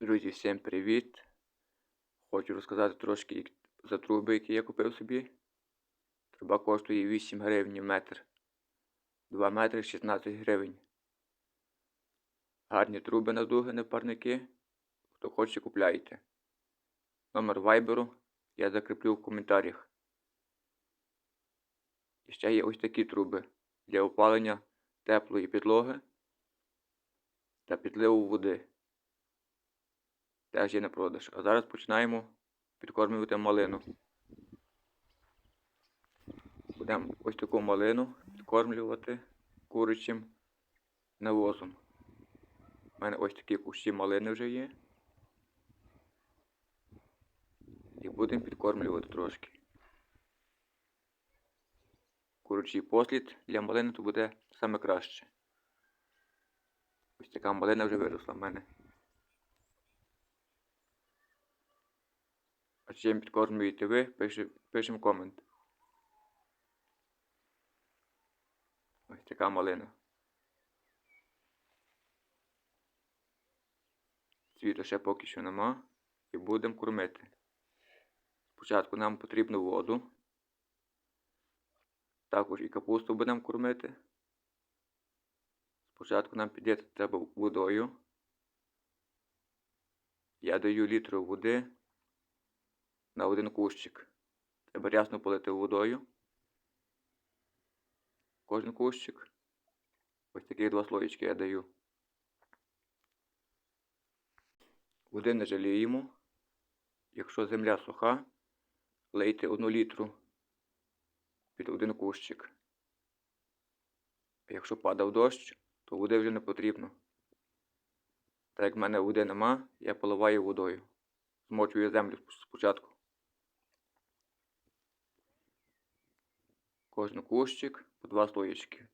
Друзі, всім привіт! Хочу розказати трошки за труби, які я купив собі. Труба коштує 8 гривень метр. 2 метри 16 гривень. Гарні труби на дуги, парники. Хто хоче, купляйте. Номер вайберу я закріплю в коментарях. І ще є ось такі труби для опалення теплої підлоги та підливу води теж є на продаж. А зараз починаємо підкормлювати малину. Будемо ось таку малину підкормлювати курячим навозом. У мене ось такі кущі малини вже є. І будемо підкормлювати трошки. Курячий послід для малини то буде саме краще. Ось така малина вже виросла в мене. Чим підкормлюєте ви, пишемо пишем комент. Ось така малина. Цвіту ще поки що нема. І будемо кормити. Спочатку нам потрібно воду. Також і капусту будемо кормити. Спочатку нам підійти треба водою. Я даю літру води на один кущик. Треба рясно полити водою. Кожен кущик. Ось такі два слоєчки я даю. Води не жаліємо. Якщо земля суха, лийте одну літру під один кущик. А якщо падав дощ, то води вже не потрібно. Так як в мене води нема, я поливаю водою. Змочую землю спочатку. Кожен кущик по два слоєчки.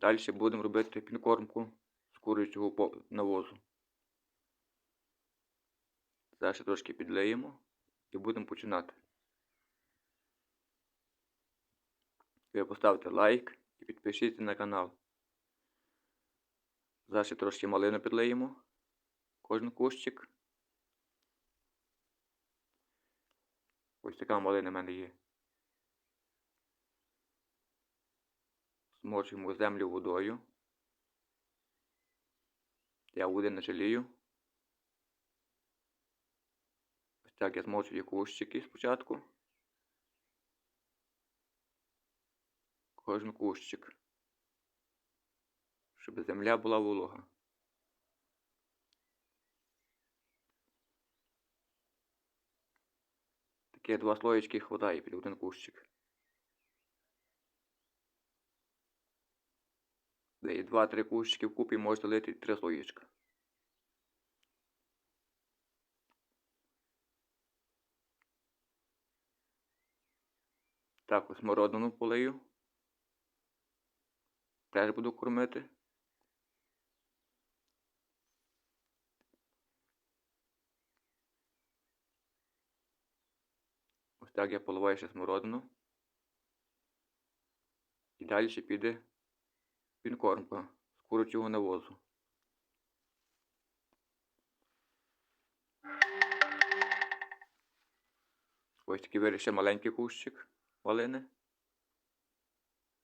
Далі будемо робити підкормку з курячого навозу. Зараз трошки підлиємо і будемо починати. Ви поставте лайк і підпишіться на канал. Зараз трошки малину підлиємо. Кожен кущик. Ось така малина в мене є. Змочуємо землю водою. Я води не жалію. Ось так я змочую кущики спочатку. Кожен кущик. Щоб земля була волога. Такі два слоєчки хватає під один кущик. Де є два-три кущики вкупі можете лити три слоєчка. Так, ось смородину полию. Теж буду кормити. Так я поливаю ще смородину. І далі ще піде пінкормка з курячого навозу. Ось такий вирішив маленький кущик малини.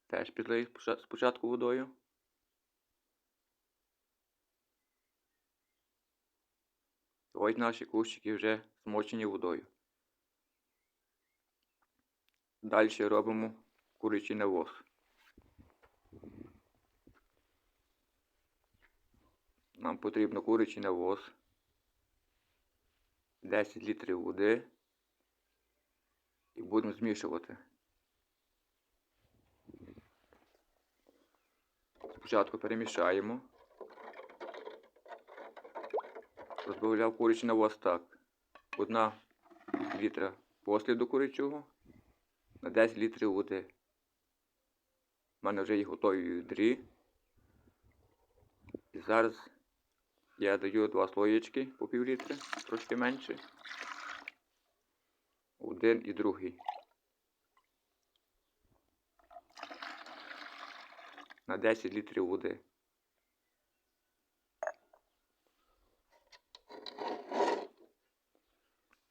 Теж підлию спочатку водою. Ось наші кущики вже змочені водою. Далі робимо курячий навоз. Нам потрібно курячий навоз, 10 літрів води і будемо змішувати. Спочатку перемішаємо. Розбавляв курячий навоз так. Одна літра посліду курячого на 10 літрів води. У мене вже є готові відрі. І зараз я даю два слоєчки по пів літри, трошки менше. Один і другий. На 10 літрів води.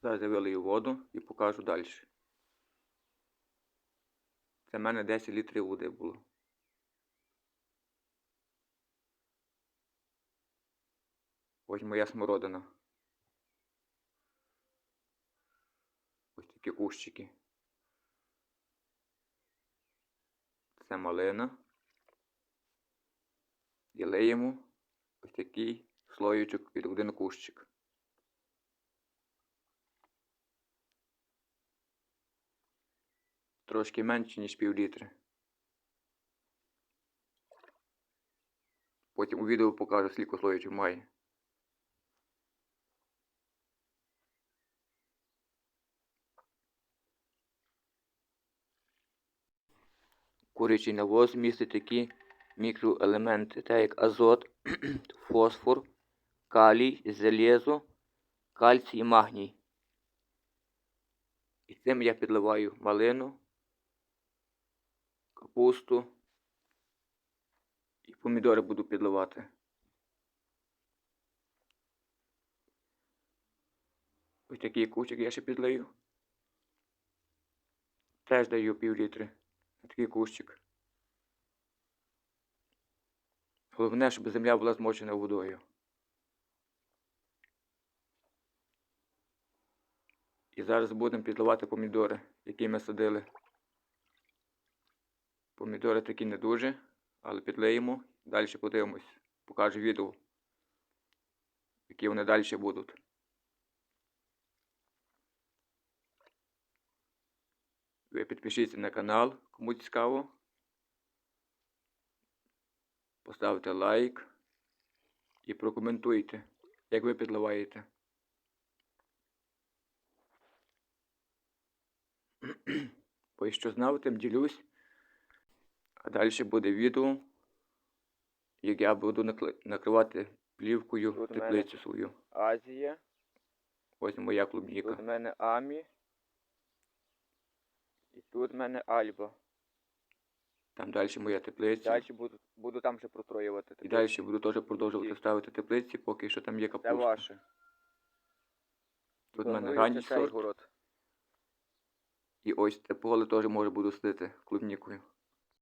Зараз я воду і покажу далі. Це в мене 10 літрів води було. Ось моя смородина. Ось такі кущики. Це малина. І ось такий слоєчок під один кущик. Трошки менше, ніж пів літри. Потім у відео покажу, скільки слоєчок має. Курячий навоз містить такі мікроелементи, так як азот, фосфор, калій, залізо, кальцій і магній. І цим я підливаю малину, капусту і помідори буду підливати. Ось такий кучик я ще підлию. Теж даю пів літри. на Такий кущик. Головне, щоб земля була змочена водою. І зараз будемо підливати помідори, які ми садили. Помідори такі не дуже, але підлиємо. Далі подивимось. Покажу відео, які вони далі будуть. Ви підпишіться на канал, кому цікаво. Поставте лайк і прокоментуйте, як ви підливаєте. Бо що знав, тим ділюсь. А далі буде відео, як я буду накривати плівкою Тут теплицю свою. Азія. Ось моя клубніка. Тут в мене Амі. І тут в мене Альба. Там далі моя теплиця. Далі буду, буду там ще протроювати. І далі буду теж продовжувати ставити теплиці, поки що там є Це ваше. Тут в мене ранній сорт. І ось це поле теж може буду садити клубнікою.